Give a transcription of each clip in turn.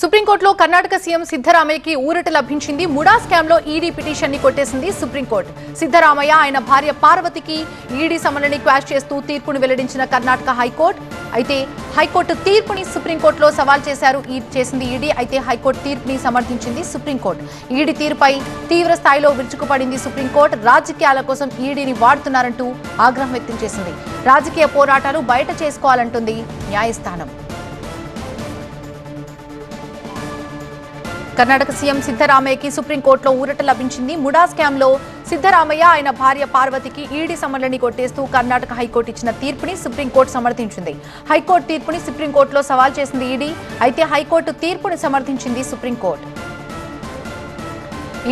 సుప్రీంకోర్టులో కర్ణాటక సీఎం సిద్ధరామయ్యకి ఊరట లభించింది. ముడా స్కామ్లో ఈడీ పిటిషన్ని కొట్టేసింది సుప్రీంకోర్టు. సిద్ధరామయ్య ఆయన భార్య పార్వతికి ఈడీ సమన్లని క్వాష్ చేస్తూ తీర్పును వెల్లడించిన కర్ణాటక హైకోర్టు. అయితే హైకోర్టు తీర్పుని సుప్రీంకోర్టులో సవాల్ చేశారు. చేసింది ఈడీ. అయితే హైకోర్టు తీర్పుని సమర్థించింది సుప్రీంకోర్టు. ఈడీ తీరుపై తీవ్ర స్థాయిలో విరుచుకుపడింది సుప్రీంకోర్టు. రాజకీయాల కోసం ఈడీని వాడుతున్నారంటూ ఆగ్రహం వ్యక్తం చేసింది. రాజకీయ పోరాటాలు బయట చేసుకోవాలంటుంది న్యాయస్థానం. కర్ణాటక సీఎం సిద్ధరామయ్యకి సుప్రీంకోర్టులో ఊరట లభించింది. ముడా స్కామ్లో సిద్ధరామయ్య ఆయన భార్య పార్వతికి ఈడీ సమన్లని కొట్టేస్తూ కర్ణాటక హైకోర్టు ఇచ్చిన తీర్పుని సుప్రీంకోర్టు సమర్థించింది. హైకోర్టు తీర్పుని సుప్రీంకోర్టులో సవాల్ చేసింది ఈడీ. అయితే హైకోర్టు తీర్పుని సమర్థించింది సుప్రీంకోర్టు.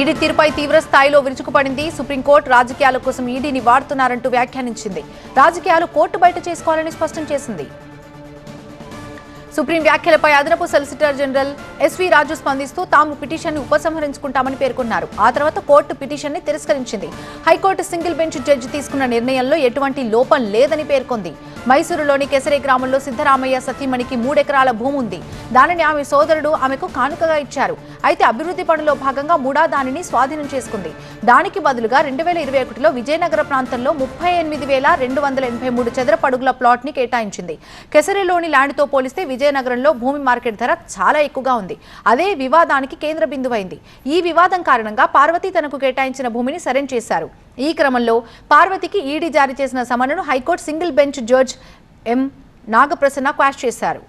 ఈడీ తీరుపై తీవ్ర స్థాయిలో విరుచుకుపడింది. సుప్రీంకోర్టు రాజకీయాల కోసం ఈడీని వాడుతున్నారంటూ వ్యాఖ్యానించింది. రాజకీయాలు కోర్టు బయట చేసుకోవాలని స్పష్టం చేసింది. సుప్రీం వ్యాఖ్యలపై అదనపు సొలిసిటర్ జనరల్ ఎస్వి రాజు స్పందిస్తూ తాము పిటిషన్ని ఉపసంహరించుకుంటామని పేర్కొన్నారు. ఆ తర్వాత కోర్టు పిటిషన్ని తిరస్కరించింది. హైకోర్టు సింగిల్ బెంచ్ జడ్జి తీసుకున్న నిర్ణయంలో ఎటువంటి లోపం లేదని పేర్కొంది. మైసూరులోని కెసరి గ్రామంలో సిద్ధరామయ్య సతీమణికి మూడెకరాల భూమి ఉంది. దానిని ఆమె సోదరుడు ఆమెకు కానుకగా ఇచ్చారు. అయితే అభివృద్ధి పనుల్లో భాగంగా మూడా దానిని స్వాధీనం చేసుకుంది. దానికి బదులుగా రెండు వేల ఇరవై ఒకటిలో విజయనగర ప్రాంతంలో ముప్పై ఎనిమిది వేల రెండు వందల ఎనభై మూడు చదరపడుగుల ప్లాట్ని ప్లాట్ని కేటాయించింది. కెసరిలోని ల్యాండ్తో పోలిస్తే విజయనగరంలో భూమి మార్కెట్ ధర చాలా ఎక్కువగా ఉంది. అదే వివాదానికి కేంద్ర బిందువైంది. ఈ వివాదం కారణంగా పార్వతి తనకు కేటాయించిన భూమిని సరెండ్ చేశారు. ఈ క్రమంలో పార్వతికి ఈడీ జారీ చేసిన సమన్ను high court single bench judge M Nagaprasanna quash చేశారు.